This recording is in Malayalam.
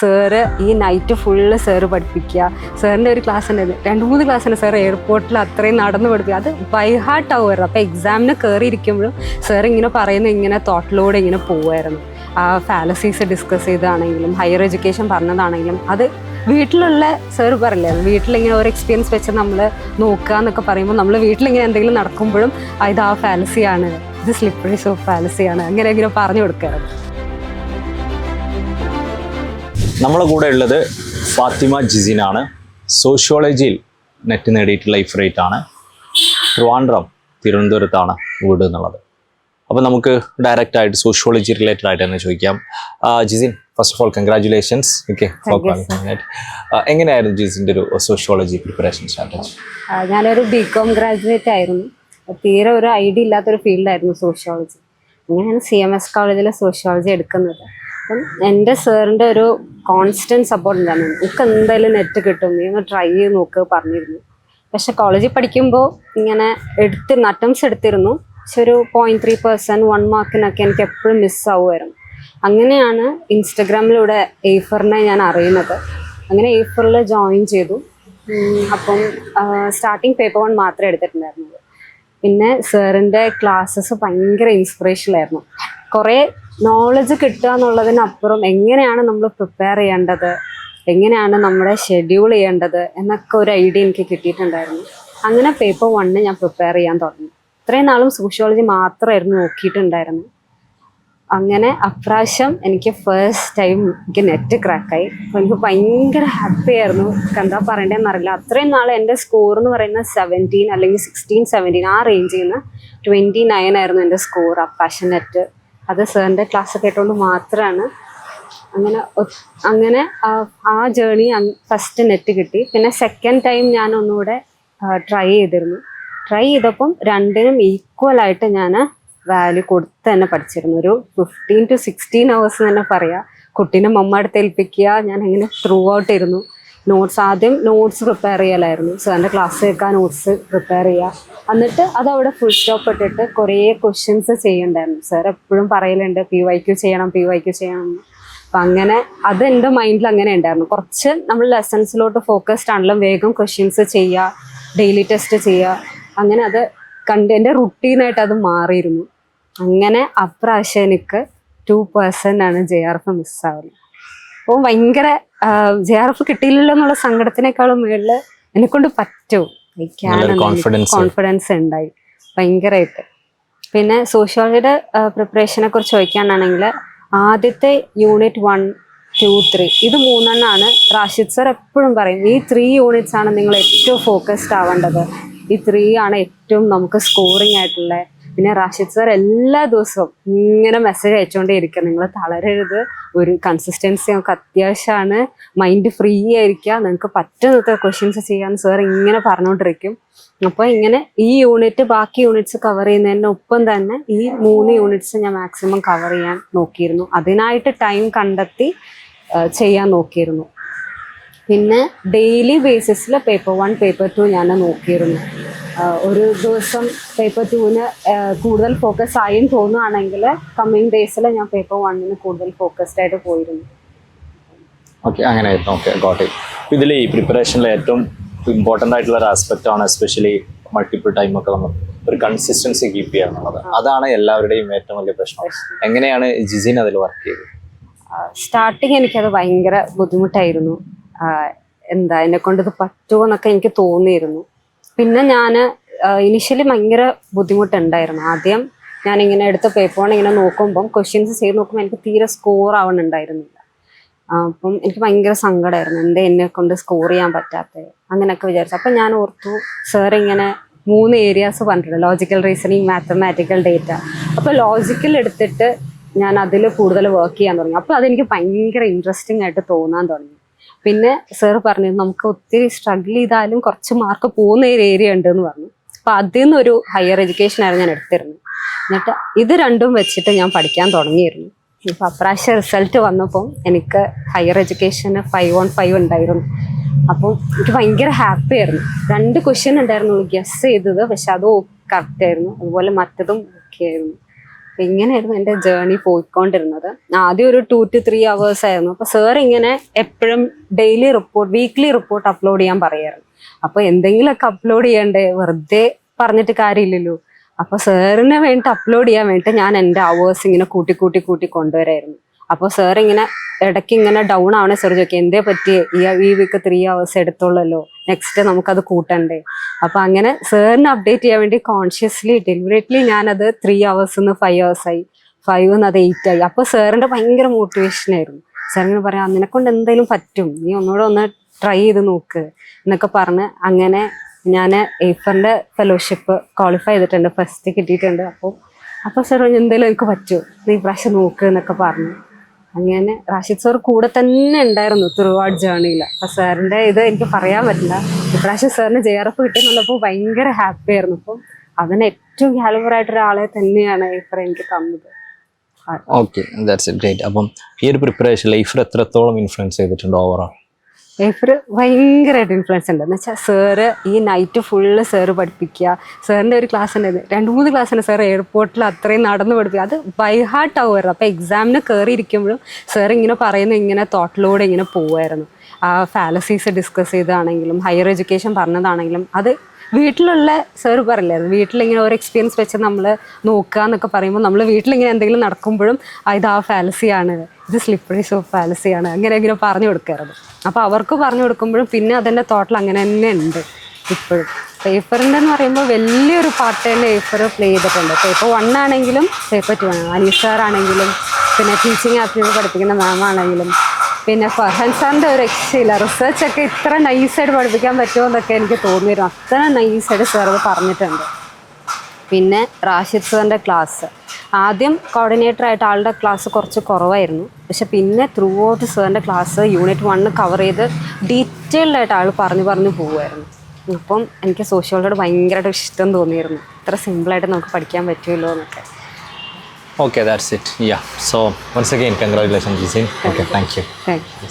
സാറ് ഈ നൈറ്റ് ഫുള്ള് സാറ് പഠിപ്പിക്കുക. സാറിന്റെ ഒരു ക്ലാസ് ഉണ്ടായിരുന്നു രണ്ട് മൂന്ന് ക്ലാസ് ഉണ്ട് സാർ എയർപോർട്ടിൽ അത്രയും നടന്ന് പഠിപ്പിക്കുക. അത് ബൈ ഹാർട്ട് ആവുമായിരുന്നു അപ്പോൾ എക്സാമിന് കയറിയിരിക്കുമ്പോഴും സാർ ഇങ്ങനെ പറയുന്ന ഇങ്ങനെ തോട്ടിലൂടെ ഇങ്ങനെ പോവുമായിരുന്നു. ആ ഫാലസീസ് ഡിസ്കസ് ചെയ്താണെങ്കിലും ഹയർ എഡ്യൂക്കേഷൻ പറഞ്ഞതാണെങ്കിലും അത് വീട്ടിലുള്ള സാർ പറയില്ലേ വീട്ടിലിങ്ങനെ ഒരു എക്സ്പീരിയൻസ് വെച്ച് നമ്മൾ നോക്കുക എന്നൊക്കെ പറയുമ്പോൾ നമ്മൾ വീട്ടിലിങ്ങനെ എന്തെങ്കിലും നടക്കുമ്പോഴും ഇത് ആ ഫാലസിയാണ് ഇത് സ്ലിപ്പറീസ് ഓഫ് ഫാലസിയാണ് അങ്ങനെ ഇങ്ങനെ പറഞ്ഞു കൊടുക്കാറ് നമ്മളെ കൂടെ ഉള്ളത് ഫാത്തിമ ജിസിനാണ്. സോഷ്യോളജിയിൽ നെറ്റ് നേടിയിട്ടുള്ള ലൈഫ് ആണ്. ട്രിവാൻഡ്രം തിരുവനന്തപുരത്താണ് വീട് എന്നുള്ളത്. അപ്പോൾ നമുക്ക് ഡയറക്റ്റ് ആയിട്ട് സോഷ്യോളജി റിലേറ്റഡ് ആയിട്ട് തന്നെ ചോദിക്കാം. Jisin first of all congratulations okay എങ്ങനെയായിരുന്നു ജിസിന്റെ ഒരു സോഷ്യോളജി പ്രിപ്പറേഷൻ സ്ട്രാറ്റജി ഞാനൊരു ബി കോം ഗ്രാജുവേറ്റ് ആയിരുന്നു. തീരെ ഒരു ഐഡിയ ഇല്ലാത്തൊരു ഫീൽഡായിരുന്നു സോഷ്യോളജി അങ്ങനെയാണ് സി എം എസ് കോളേജിലെ സോഷ്യോളജി എടുക്കുന്നത്. അപ്പം എന്റെ സാറിന്റെ ഒരു കോൺസ്റ്റന്റ് സപ്പോർട്ട് ഉണ്ടായിരുന്നു എനിക്ക് എന്തായാലും നെറ്റ് കിട്ടും. നീ ഒന്ന് ട്രൈ ചെയ്ത് നോക്ക് പറഞ്ഞിരുന്നു. പക്ഷെ കോളേജിൽ പഠിക്കുമ്പോൾ ഇങ്ങനെ എടുത്തിരുന്നു അറ്റംസ് എടുത്തിരുന്നു. പക്ഷെ ഒരു പോയിന്റ് ത്രീ പെർസെന്റ് വൺ മാർക്കിനൊക്കെ എനിക്ക് എപ്പോഴും മിസ്സാവുമായിരുന്നു അങ്ങനെയാണ് ഇൻസ്റ്റഗ്രാമിലൂടെ എയ്ഫറിനെ ഞാൻ അറിയുന്നത്. അങ്ങനെ എയ്ഫറിൽ ജോയിൻ ചെയ്തു. അപ്പം സ്റ്റാർട്ടിങ് പേപ്പർ വൺ മാത്രമേ എടുത്തിട്ടുണ്ടായിരുന്നുള്ളൂ. പിന്നെ സാറിന്റെ ക്ലാസ്സസ് ഭയങ്കര ഇൻസ്പിറേഷനായിരുന്നു കുറേ നോളജ് കിട്ടുക എന്നുള്ളതിനപ്പുറം എങ്ങനെയാണ് നമ്മൾ പ്രിപ്പയർ ചെയ്യേണ്ടത്? എങ്ങനെയാണ് നമ്മുടെ ഷെഡ്യൂൾ ചെയ്യേണ്ടത്? എന്നൊക്കെ ഒരു ഐഡിയ എനിക്ക് കിട്ടിയിട്ടുണ്ടായിരുന്നു. അങ്ങനെ പേപ്പർ വണ്ണ് ഞാൻ പ്രിപ്പയർ ചെയ്യാൻ തുടങ്ങി. ഇത്രയും നാളും സോഷ്യോളജി മാത്രമായിരുന്നു നോക്കിയിട്ടുണ്ടായിരുന്നു അങ്ങനെ അപ്രാവശ്യം എനിക്ക് ഫസ്റ്റ് ടൈം എനിക്ക് നെറ്റ് ക്രാക്കായി അപ്പോൾ എനിക്ക് ഭയങ്കര ഹാപ്പി ആയിരുന്നു. എന്താ പറയണ്ടതെന്ന് അറിയില്ല. അത്രയും നാൾ എന്റെ സ്കോർ എന്ന് പറയുന്ന സെവന്റീൻ അല്ലെങ്കിൽ സിക്സ്റ്റീൻ സെവന്റീൻ ആ റേഞ്ചിൽ നിന്ന് ട്വന്റി നയൻ ആയിരുന്നു എന്റെ സ്കോർ അപ്രാവശ്യം നെറ്റ് അത് സാറിന്റെ ക്ലാസ് കേട്ടുകൊണ്ട് മാത്രമാണ് അങ്ങനെ അങ്ങനെ ആ ജേണി ഫസ്റ്റ് നെറ്റ് കിട്ടി. പിന്നെ സെക്കൻഡ് ടൈം ഞാൻ ഒന്നുകൂടെ ട്രൈ ചെയ്തിരുന്നു. ട്രൈ ചെയ്തപ്പം രണ്ടിനും ഈക്വൽ ആയിട്ട് ഞാൻ വാല്യൂ കൊടുത്ത് തന്നെ പഠിച്ചിരുന്നു. ഒരു ഫിഫ്റ്റീൻ ടു സിക്സ്റ്റീൻ അവേഴ്സ് തന്നെ പറയാം. കുട്ടീനെ മമ്മ അടുത്ത് ഏൽപ്പിക്കുക. ഞാൻ അങ്ങനെ ത്രൂ ഔട്ട് ഇരുന്നു. നോട്ട്സ് ആദ്യം നോട്ട്സ് പ്രിപ്പയർ ചെയ്യലായിരുന്നു. സാറിന്റെ ക്ലാസ് കേൾക്കാൻ നോട്ട്സ് പ്രിപ്പയർ ചെയ്യുക എന്നിട്ട് അത് അവിടെ ഫുൾ സ്റ്റോപ്പ് ഇട്ടിട്ട് കുറേ ക്വസ്റ്റ്യൻസ് ചെയ്യണ്ടായിരുന്നു. സാർ എപ്പോഴും പറയലുണ്ട് പി വൈ ക്യു ചെയ്യണം പി വൈ ക്യു ചെയ്യണം. അപ്പം അങ്ങനെ അത് എന്റെ മൈൻഡിൽ അങ്ങനെ ഉണ്ടായിരുന്നു. കുറച്ച് നമ്മൾ ലെസൺസിലോട്ട് ഫോക്കസ്ഡ് ആണല്ലോ. വേഗം ക്വസ്റ്റ്യൻസ് ചെയ്യുക ഡെയിലി ടെസ്റ്റ് ചെയ്യുക അങ്ങനെ അത് കണ്ട് എന്റെ റുട്ടീനായിട്ട് അത് മാറിയിരുന്നു. അങ്ങനെ അപ്രാവശ്യം എനിക്ക് ടു പേഴ്സന്റ് ആണ് ജെ ആർ എഫ് മിസ്സാവുന്നത് അപ്പോൾ ഭയങ്കര ജെ ആർ എഫ് കിട്ടിയില്ലല്ലോ എന്നുള്ള സങ്കടത്തിനേക്കാളും മുകളിൽ എന്നെ കൊണ്ട് പറ്റും കോൺഫിഡൻസ് ഉണ്ടായി. ഭയങ്കരമായിട്ട് പിന്നെ സോഷ്യോളജിയുടെ പ്രിപ്പറേഷനെ കുറിച്ച് ചോദിക്കാനാണെങ്കിൽ ആദ്യത്തെ യൂണിറ്റ് വൺ ടു ത്രീ ഇത് മൂന്നെണ്ണമാണ് റാഷിദ് സർ എപ്പോഴും പറയും ഈ ത്രീ യൂണിറ്റ്സ് ആണ് നിങ്ങൾ ഏറ്റവും ഫോക്കസ്ഡ് ആവേണ്ടത്. ഈ ത്രീ ആണ് ഏറ്റവും നമുക്ക് സ്കോറിംഗ് ആയിട്ടുള്ള. പിന്നെ റാഷിദ് സാർ എല്ലാ ദിവസവും ഇങ്ങനെ മെസ്സേജ് അയച്ചുകൊണ്ടേ ഇരിക്കുക നിങ്ങൾ തളരരുത്. ഒരു കൺസിസ്റ്റൻസി നമുക്ക് അത്യാവശ്യമാണ് മൈൻഡ് ഫ്രീ ആയിരിക്കുക നിങ്ങൾക്ക് പറ്റുന്ന ക്വസ്റ്റ്യൻസ് ചെയ്യാൻ സാർ ഇങ്ങനെ പറഞ്ഞുകൊണ്ടിരിക്കും അപ്പോൾ ഇങ്ങനെ ഈ യൂണിറ്റ് ബാക്കി യൂണിറ്റ്സ് കവർ ചെയ്യുന്നതിന്റെ ഒപ്പം തന്നെ ഈ മൂന്ന് യൂണിറ്റ്സ് ഞാൻ മാക്സിമം കവർ ചെയ്യാൻ നോക്കിയിരുന്നു. അതിനായിട്ട് ടൈം കണ്ടെത്തി ചെയ്യാൻ നോക്കിയിരുന്നു. പിന്നെ ഡെയിലി ബേസിസിൽ പേപ്പർ വൺ പേപ്പർ ടു ഞാൻ നോക്കിയിരുന്നു. ഒരു ദിവസം പേപ്പർ ടുവിന് കൂടുതൽ ഫോക്കസ് ആയും തോന്നുകയാണെങ്കിൽ കമ്മിങ് ഡേയ്സിൽ ഞാൻ പേപ്പർ വണ്ണിന് കൂടുതൽ ഫോക്കസ്ഡ് ആയിട്ട് പോയിരുന്നു. ഓക്കെ അങ്ങനെയായിരുന്നു. ഓക്കെ ഗോട്ട് ഇതിൽ ഈ പ്രിപ്പറേഷനിൽ ഏറ്റവും ഇമ്പോർട്ടന്റ് ആയിട്ടുള്ള ഒരു ആസ്പെക്റ്റ് ആണ് എസ്പെഷ്യലി മൾട്ടിപ്പിൾ ടൈം ഒക്കെ നമ്മൾ ഒരു കൺസിസ്റ്റൻസി കീപ്പ് ചെയ്യുക എന്നുള്ളത്. അതാണ് എല്ലാവരുടെയും ഏറ്റവും വലിയ പ്രശ്നം. എങ്ങനെയാണ് ജിജിൻ അതിൽ വർക്ക് ചെയ്തത്? സ്റ്റാർട്ടിങ് എനിക്കത് ഭയങ്കര ബുദ്ധിമുട്ടായിരുന്നു. എന്താ എന്നെ കൊണ്ട് ഇത് പറ്റുമോ എന്നൊക്കെ എനിക്ക് തോന്നിയിരുന്നു. പിന്നെ ഞാൻ ഇനിഷ്യലി ഭയങ്കര ബുദ്ധിമുട്ടുണ്ടായിരുന്നു. ആദ്യം ഞാൻ ഇങ്ങനെ എടുത്ത പേപ്പർ ഇങ്ങനെ നോക്കുമ്പം ക്വസ്റ്റ്യൻസ് ചെയ്ത് നോക്കുമ്പോൾ എനിക്ക് തീരെ സ്കോർ ആവണുണ്ടായിരുന്നില്ല. അപ്പം എനിക്ക് ഭയങ്കര സങ്കടമായിരുന്നു എന്താ എന്നെ കൊണ്ട് സ്കോർ ചെയ്യാൻ പറ്റാത്തത് അങ്ങനെയൊക്കെ വിചാരിച്ചു. അപ്പം ഞാൻ ഓർത്തു സാർ ഇങ്ങനെ മൂന്ന് ഏരിയാസ് പറഞ്ഞിട്ടുണ്ട്. ലോജിക്കൽ റീസണിങ് മാത്തമാറ്റിക്കൽ ഡേറ്റ അപ്പോൾ ലോജിക്കൽ എടുത്തിട്ട് ഞാൻ അതിൽ കൂടുതൽ വർക്ക് ചെയ്യാൻ തുടങ്ങി. അപ്പോൾ അതെനിക്ക് ഭയങ്കര ഇൻട്രസ്റ്റിംഗ് ആയിട്ട് തോന്നാൻ തുടങ്ങി. പിന്നെ സാർ പറഞ്ഞു നമുക്ക് ഒത്തിരി സ്ട്രഗിൾ ചെയ്താലും കുറച്ച് മാർക്ക് പോകുന്ന ഒരു ഏരിയ ഉണ്ട് എന്ന് പറഞ്ഞു. അപ്പൊ അതിൽ നിന്നൊരു ഹയർ എഡ്യൂക്കേഷൻ ആയിരുന്നു ഞാൻ എടുത്തിരുന്നത്. എന്നിട്ട് ഇത് രണ്ടും വെച്ചിട്ട് ഞാൻ പഠിക്കാൻ തുടങ്ങിയിരുന്നു. ഇപ്പൊ അപ്രാവശ്യം റിസൾട്ട് വന്നപ്പോൾ എനിക്ക് ഹയർ എഡ്യൂക്കേഷന് ഫൈവ് ഓൺ ഫൈവ് ഉണ്ടായിരുന്നു. അപ്പം എനിക്ക് ഭയങ്കര ഹാപ്പി ആയിരുന്നു. രണ്ട് ക്വസ്റ്റ്യൻ ഉണ്ടായിരുന്നു ഗസ് ചെയ്തത് പക്ഷെ അതും കറക്റ്റ് ആയിരുന്നു. അതുപോലെ മറ്റതും ഓക്കെ ആയിരുന്നു. ഇങ്ങനെയായിരുന്നു എന്റെ ജേർണി പോയിക്കൊണ്ടിരുന്നത്. ആദ്യം ഒരു ടു ടു ത്രീ അവേഴ്സ് ആയിരുന്നു. അപ്പൊ സാർ ഇങ്ങനെ എപ്പോഴും daily report weekly report upload ചെയ്യാൻ പറയായിരുന്നു അപ്പൊ എന്തെങ്കിലുമൊക്കെ അപ്ലോഡ് ചെയ്യണ്ടേ? വെറുതെ പറഞ്ഞിട്ട് കാര്യമില്ലല്ലോ. അപ്പൊ സാറിന് വേണ്ടി അപ്ലോഡ് ചെയ്യാൻ വേണ്ടിയിട്ട് ഞാൻ എന്റെ അവേഴ്സ് ഇങ്ങനെ കൂട്ടി കൂട്ടി കൂട്ടി കൊണ്ടുവരായിരുന്നു. അപ്പോൾ സാർ ഇങ്ങനെ ഇടയ്ക്ക് ഇങ്ങനെ ഡൗൺ ആവണേ സാർ ചോദിക്കുക എന്തേ പറ്റിയേ ഈ ഈ വീക്ക് ത്രീ അവേഴ്സ് എടുത്തോളല്ലോ. നെക്സ്റ്റ് നമുക്കത് കൂട്ടണ്ടേ? അപ്പൊ അങ്ങനെ സാറിന് അപ്ഡേറ്റ് ചെയ്യാൻ വേണ്ടി കോൺഷ്യസ്ലി ഡെലിബറേറ്റ്ലി ഞാനത് ത്രീ അവേഴ്സ് നിന്ന് ഫൈവ് അവേഴ്സ് ആയി. ഫൈവ് നിന്ന് അത് എയ്റ്റ് ആയി. അപ്പൊ സാറിന്റെ ഭയങ്കര മോട്ടിവേഷൻ ആയിരുന്നു. ഇങ്ങനെ പറയാം നിനക്കൊണ്ട് എന്തെങ്കിലും പറ്റും. നീ ഒന്നുകൂടെ ഒന്ന് ട്രൈ ചെയ്ത് നോക്ക്. എന്നൊക്കെ പറഞ്ഞ് അങ്ങനെ ഞാൻ എയ്ഫറിന്റെ ഫെലോഷിപ്പ് ക്വാളിഫൈ ചെയ്തിട്ടുണ്ട്. ഫസ്റ്റ് കിട്ടിയിട്ടുണ്ട്. അപ്പോൾ അപ്പോൾ സാർ എന്തെങ്കിലും എനിക്ക് പറ്റും. നീ പ്രാവശ്യം നോക്ക് എന്നൊക്കെ പറഞ്ഞു. അങ്ങനെ റാഷിദ് സാർ കൂടെ തന്നെ ഉണ്ടായിരുന്നു ത്രൂ ജേണിയിൽ അപ്പൊ സാറിന്റെ ഇത് എനിക്ക് പറയാൻ പറ്റില്ല. ഇപ്രാവശ്യം സാറിന് ജെ ആർ എഫ് കിട്ടിയെന്നുള്ളപ്പോൾ ഭയങ്കര ഹാപ്പി ആയിരുന്നു. അപ്പം അവന് ഏറ്റവും കാലിബർ ആയിട്ട് ഒരാളെ തന്നെയാണ് ഇപ്പം എനിക്ക് തന്നത്. ഓക്കെ ദാറ്റ്സ് ഗ്രേറ്റ് അപ്പം ഈ ഒരു പ്രിപ്പറേഷൻ ലൈഫിൽ എത്രത്തോളം ഇൻഫ്ലുവൻസ് ചെയ്തിട്ടുണ്ട് ഓവറോൾ ലൈഫിൽ ഭയങ്കരമായിട്ട് ഇൻഫ്ലുവൻസ് ഉണ്ട്. എന്ന് വെച്ചാൽ സാറ് ഈ നൈറ്റ് ഫുള്ള് സാറ് പഠിപ്പിക്കുക സാറിന്റെ ഒരു ക്ലാസ് ഉണ്ടായിരുന്നു രണ്ട് മൂന്ന് ക്ലാസ് ഉണ്ട് സാർ എയർപോർട്ടിൽ അത്രയും നടന്ന് പഠിപ്പിക്കുക അത് ബൈ ഹാർട്ട് ആവുമായിരുന്നു അപ്പോൾ എക്സാമിന് കയറിയിരിക്കുമ്പോഴും സാർ ഇങ്ങനെ പറയുന്ന ഇങ്ങനെ തോട്ടിലൂടെ ഇങ്ങനെ പോവായിരുന്നു. ആ ഫാലസീസ് ഡിസ്കസ് ചെയ്താണെങ്കിലും ഹയർ എഡ്യൂക്കേഷൻ പറഞ്ഞതാണെങ്കിലും അത് വീട്ടിലുള്ള സാർ പറയില്ലായിരുന്നു വീട്ടിലിങ്ങനെ ഒരു എക്സ്പീരിയൻസ് വെച്ച് നമ്മൾ നോക്കുക എന്നൊക്കെ പറയുമ്പോൾ നമ്മൾ വീട്ടിലിങ്ങനെ എന്തെങ്കിലും നടക്കുമ്പോഴും ഇത് ആ ഫാലസിയാണ് ഇത് സ്ലിപ്പറി സോ ഫാലസിയാണ് അങ്ങനെ ഇങ്ങനെ പറഞ്ഞു കൊടുക്കരുത് അപ്പോൾ അവർക്ക് പറഞ്ഞു കൊടുക്കുമ്പോഴും പിന്നെ അതിന്റെ തോട്ടിൽ അങ്ങനെ തന്നെ ഉണ്ട് ഇപ്പോഴും. പേപ്പറിന്റെ എന്ന് പറയുമ്പോൾ വലിയൊരു പാട്ട് തന്നെ പേപ്പർ പ്ലേ ചെയ്തിട്ടുണ്ട്. പേപ്പർ വൺ ആണെങ്കിലും പേപ്പർ ടു ആണ്. അനീഷ് സാറാണെങ്കിലും പിന്നെ ടീച്ചിങ് ആപ്പിൽ പഠിപ്പിക്കുന്ന മാം ആണെങ്കിലും പിന്നെ ഫർഹാൻ സാറിന്റെ ഒരു രക്ഷയില്ല റിസർച്ച് ഒക്കെ ഇത്ര നൈസായിട്ട് പഠിപ്പിക്കാൻ പറ്റുമോ എന്നൊക്കെ എനിക്ക് തോന്നിയിരുന്നു. അത്ര നൈസായിട്ട് സാർ അത് പറഞ്ഞിട്ടുണ്ട്. പിന്നെ റാഷിദ് സാറിന്റെ ക്ലാസ് ആദ്യം കോർഡിനേറ്ററായിട്ട് ആളുടെ ക്ലാസ് കുറച്ച് കുറവായിരുന്നു. പക്ഷെ പിന്നെ ത്രൂ ഔട്ട് സാറിന്റെ ക്ലാസ് യൂണിറ്റ് വണ്ണ് കവർ ചെയ്ത് ഡീറ്റെയിൽഡായിട്ട് ആൾ പറഞ്ഞു പറഞ്ഞു പോവുമായിരുന്നു. അപ്പം എനിക്ക് സോഷ്യോളജിയോട് ഭയങ്കരമായിട്ട് ഇഷ്ടം തോന്നിയിരുന്നു. ഇത്ര സിമ്പിളായിട്ട് നമുക്ക് പഠിക്കാൻ പറ്റുമല്ലോ എന്നൊക്കെ. Okay, that's it. Yeah. So once again, congratulations, Jiseen. Okay, thank you. Thank you.